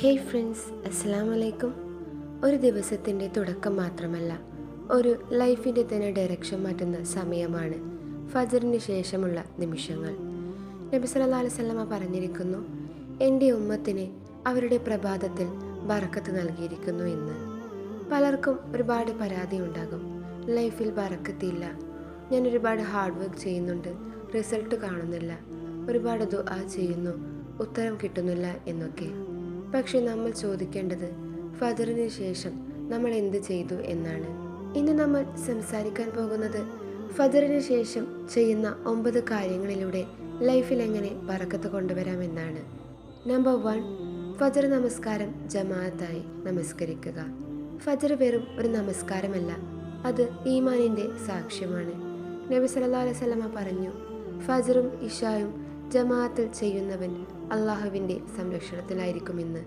Hey friends അസ്സാം വലൈക്കും ഒരു ദിവസത്തിന്റെ തുടക്കം മാത്രമല്ല ഒരു ലൈഫിന്റെ തന്നെ ഡയറക്ഷൻ മാറ്റുന്ന സമയമാണ്. ഫജറിന് ശേഷമുള്ള നിമിഷങ്ങൾ. നബി സല്ലാ അലൈഹി വസല്ലമ പറഞ്ഞിരിക്കുന്നു എന്റെ ഉമ്മത്തിന് അവരുടെ പ്രഭാതത്തിൽ ബറക്കത്ത് നൽകിയിരിക്കുന്നു എന്ന്. പലർക്കും ഒരുപാട് പരാതി ഉണ്ടാകും. ലൈഫിൽ ബറക്കത്തില്ല. ഞാൻ ഒരുപാട് ഹാർഡ് വർക്ക് ചെയ്യുന്നുണ്ട് റിസൾട്ട് കാണുന്നില്ല. ഒരുപാട് ദുആ ചെയ്യുന്നു ഉത്തരം കിട്ടുന്നില്ല എന്നൊക്കെ. പക്ഷെ നമ്മൾ ചോദിക്കേണ്ടത് ഫജറിന് ശേഷം നമ്മൾ എന്ത് ചെയ്തു എന്നാണ്. ഇന്ന് നമ്മൾ സംസാരിക്കാൻ പോകുന്നത് ഫജറിന് ശേഷം ചെയ്യുന്ന ഒമ്പത് കാര്യങ്ങളിലൂടെ ലൈഫിൽ എങ്ങനെ പറക്കത്ത് കൊണ്ടുവരാമെന്നാണ്. നമ്പർ വൺ ഫജർ നമസ്കാരം ജമാഅത്തായി നമസ്കരിക്കുക. ഫജർ വെറും ഒരു നമസ്കാരമല്ല അത് ഈമാനിന്റെ സാക്ഷ്യമാണ്. നബി അലൈഹി വസല്ലമ പറഞ്ഞു ഫജറും ഇഷായും ജമാഅത്തിൽ ചെയ്യുന്നവൻ അള്ളാഹുവിന്റെ സംരക്ഷണത്തിലായിരിക്കുമെന്ന്.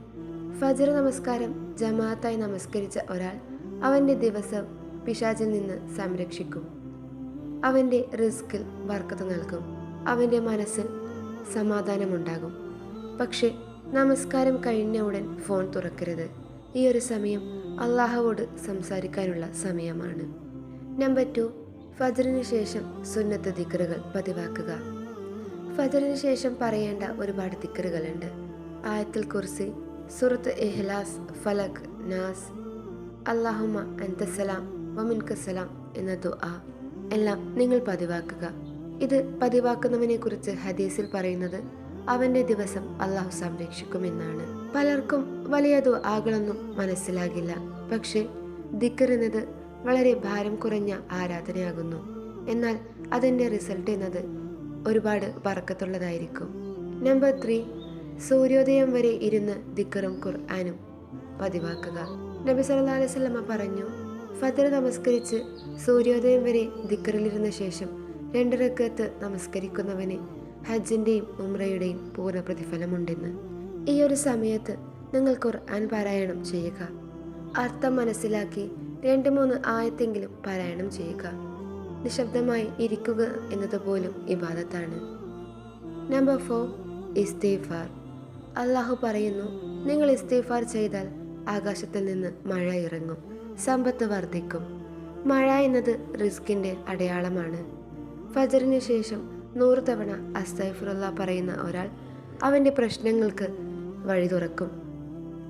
ഫജർ നമസ്കാരം ജമാഅത്തായി നമസ്കരിച്ച ഒരാൾ അവന്റെ ദിവസം പിശാചിൽ നിന്ന് സംരക്ഷിക്കും. അവന്റെ റിസ്കിൽ വർക്കത്ത് നൽകും. അവന്റെ മനസ്സിൽ സമാധാനമുണ്ടാകും. പക്ഷേ നമസ്കാരം കഴിഞ്ഞ ഉടൻ ഫോൺ തുറക്കരുത്. ഈ ഒരു സമയം അള്ളാഹുവോട് സംസാരിക്കാനുള്ള സമയമാണ്. നമ്പർ ടു ഫജറിന് ശേഷം സുന്നത്ത് ദിക്കറുകൾ പതിവാക്കുക. ഫജറിന് ശേഷം പറയേണ്ട ഒരുപാട് തിക്കറുകളുണ്ട് ആയത്തിൽ കുർസി സുറത്ത് എഹ്ലാസ് ഫലക് നാസ് അള്ളാഹുമ അന്തസലാം വമിൻകസലാം എന്ന ദുആ എല്ലാം നിങ്ങൾ പതിവാക്കുക. ഇത് പതിവാക്കുന്നവനെ കുറിച്ച് ഹദീസിൽ പറയുന്നത് അവന്റെ ദിവസം അള്ളാഹു സംരക്ഷിക്കുമെന്നാണ്. പലർക്കും വലിയ ദുആകളൊന്നും മനസ്സിലാകില്ല. പക്ഷേ ദിക്കർ എന്നത് വളരെ ഭാരം കുറഞ്ഞ ആരാധനയാകുന്നു. എന്നാൽ അതിന്റെ റിസൾട്ട് എന്നത് ഒരുപാട് പറക്കത്തുള്ളതായിരിക്കും. നമ്പർ ത്രീ സൂര്യോദയം വരെ ഇരുന്ന് ദിക്കറും ഖുർആാനും പതിവാക്കുക. നബി സല്ലാ അലൈഹി വസല്ലമ പറഞ്ഞു ഫതർ നമസ്കരിച്ച് സൂര്യോദയം വരെ ദിക്കറിലിരുന്ന ശേഷം രണ്ടിറക്കത്ത് നമസ്കരിക്കുന്നവന് ഹജ്ജിന്റെയും ഉമ്രയുടെയും പൂർണ പ്രതിഫലമുണ്ടെന്ന് ഈ ഒരു സമയത്ത് നിങ്ങൾ ഖുർആൻ പാരായണം ചെയ്യുക. അർത്ഥം മനസ്സിലാക്കി രണ്ട് മൂന്ന് ആയത്തെങ്കിലും പാരായണം ചെയ്യുക. നിശബ്ദമായി ഇരിക്കുക എന്നതുപോലും ഇബാദത്താണ്. നമ്പർ ഫോർ ഇസ്തീഫാർ അള്ളാഹു പറയുന്നു നിങ്ങൾ ഇസ്തീഫാർ ചെയ്താൽ ആകാശത്തിൽ നിന്ന് മഴ ഇറങ്ങും സമ്പത്ത് വർദ്ധിക്കും. മഴ എന്നത് റിസ്കിന്റെ അടയാളമാണ്. ഫജറിന് ശേഷം നൂറ് തവണ അസ്തൈഫുറുള്ള പറയുന്ന ഒരാൾ അവന്റെ പ്രശ്നങ്ങൾക്ക് വഴി തുറക്കും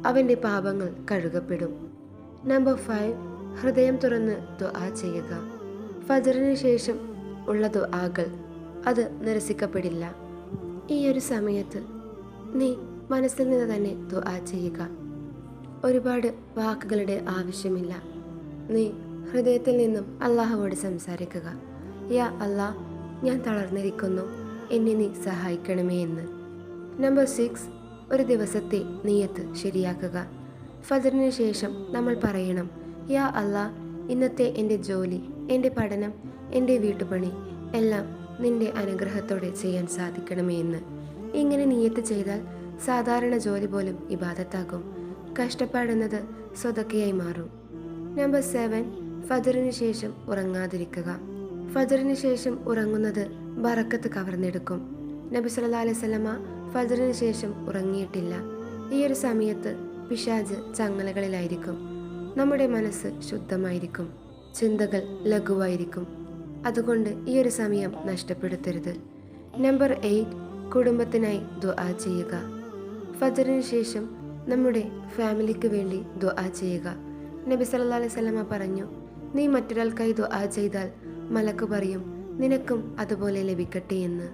അവന്റെ പാപങ്ങൾ കഴുകപ്പെടും. നമ്പർ ഫൈവ് ഹൃദയം തുറന്ന് ദുആ ചെയ്യുക. ഫജറിന് ശേഷം ഉള്ള ദുആകൾ അത് നിരസിക്കപ്പെടില്ല. ഈ ഒരു സമയത്ത് നീ മനസ്സിൽ നിന്ന് തന്നെ ദുആ ചെയ്യുക. ഒരുപാട് വാക്കുകളുടെ ആവശ്യമില്ല. നീ ഹൃദയത്തിൽ നിന്നും അള്ളാഹുവോട് സംസാരിക്കുക. യാ അല്ലാ ഞാൻ തളർന്നിരിക്കുന്നു. എന്നെ നീ സഹായിക്കണമേ എന്ന്. നമ്പർ സിക്സ് ഒരു ദിവസത്തെ നീയത്ത് ശരിയാക്കുക. ഫജറിന് ശേഷം നമ്മൾ പറയണം യാ അല്ലാ ഇന്നത്തെ എന്റെ ജോലി എന്റെ പഠനം എന്റെ വീട്ടുപണി എല്ലാം നിന്റെ അനുഗ്രഹത്തോടെ ചെയ്യാൻ സാധിക്കണമേ എന്ന്. ഇങ്ങനെ നീയത്ത് ചെയ്താൽ സാധാരണ ജോലി പോലും ഇബാദത്താകും. കഷ്ടപ്പാടുന്നത് സ്വതക്കയായി മാറും. നമ്പർ സെവൻ ഫജറിന് ശേഷം ഉറങ്ങാതിരിക്കുക. ഫജറിന് ശേഷം ഉറങ്ങുന്നത് ബറക്കത്ത് കവർന്നെടുക്കും. നബി സല്ല അലൈഹി വസല്ലമ ഫജറിന് ശേഷം ഉറങ്ങിയിട്ടില്ല. ഈ ഒരു സമയത്ത് പിശാജ് ചങ്ങലകളിലായിരിക്കും. നമ്മുടെ മനസ്സ് ശുദ്ധമായിരിക്കും. ചിന്തകൾ ലഘുവായിരിക്കും. അതുകൊണ്ട് ഈ ഒരു സമയം നഷ്ടപ്പെടുത്തരുത്. നമ്പർ എയ്റ്റ് കുടുംബത്തിനായി ദുആ ചെയ്യുക. ഫജറിന് ശേഷം നമ്മുടെ ഫാമിലിക്ക് വേണ്ടി ദുആ ചെയ്യുക. നബി സല്ലല്ലാഹു അലൈഹി വസല്ലമ പറഞ്ഞു നീ മറ്റൊരാൾക്കായി ദുആ ചെയ്താൽ മലക്ക് പറയും നിനക്കും അതുപോലെ ലഭിക്കട്ടെ എന്ന്.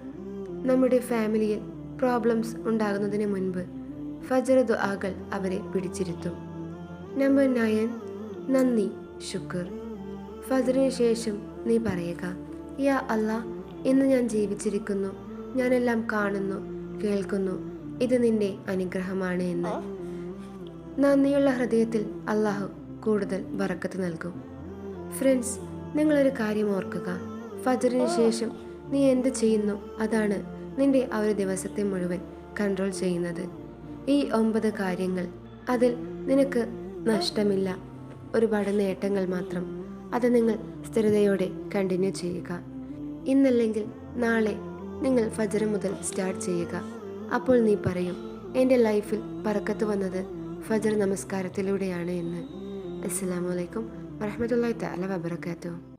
നമ്മുടെ ഫാമിലിയിൽ പ്രോബ്ലംസ് ഉണ്ടാകുന്നതിന് മുൻപ് ഫജർ ദുആകൾ അവരെ പിടിച്ചിരുത്തും. നമ്പർ നയൻ നന്ദി ശുക്ർ. ഫജറിന് ശേഷം നീ പറയുക യാ അല്ല ഇന്ന് ഞാൻ ജീവിച്ചിരിക്കുന്നു. ഞാനെല്ലാം കാണുന്നു കേൾക്കുന്നു. ഇത് നിന്റെ അനുഗ്രഹമാണ് എന്ന്. നന്ദിയുള്ള ഹൃദയത്തിൽ അള്ളാഹു കൂടുതൽ ബറക്കത്ത് നൽകും. ഫ്രണ്ട്സ് നിങ്ങളൊരു കാര്യം ഓർക്കുക. ഫജറിന് ശേഷം നീ എന്ത് ചെയ്യുന്നു അതാണ് നിന്റെ ആ ഒരു ദിവസത്തെ മുഴുവൻ കൺട്രോൾ ചെയ്യുന്നത്. ഈ ഒമ്പത് കാര്യങ്ങൾ അതിൽ നിനക്ക് നഷ്ടമില്ല. ഒരുപാട് നേട്ടങ്ങൾ മാത്രം അത് നിങ്ങൾ സ്ഥിരതയോടെ കണ്ടിന്യൂ ചെയ്യുക. ഇന്നല്ലെങ്കിൽ നാളെ നിങ്ങൾ ഫജർ മുതൽ സ്റ്റാർട്ട് ചെയ്യുക. അപ്പോൾ നീ പറയും എന്റെ ലൈഫിൽ പറക്കത്ത് വന്നത് ഫജർ നമസ്കാരത്തിലൂടെയാണ് എന്ന്. അസ്സാം വലൈക്കും വറഹമത്തല്ലാ തല വബർക്കാത്തു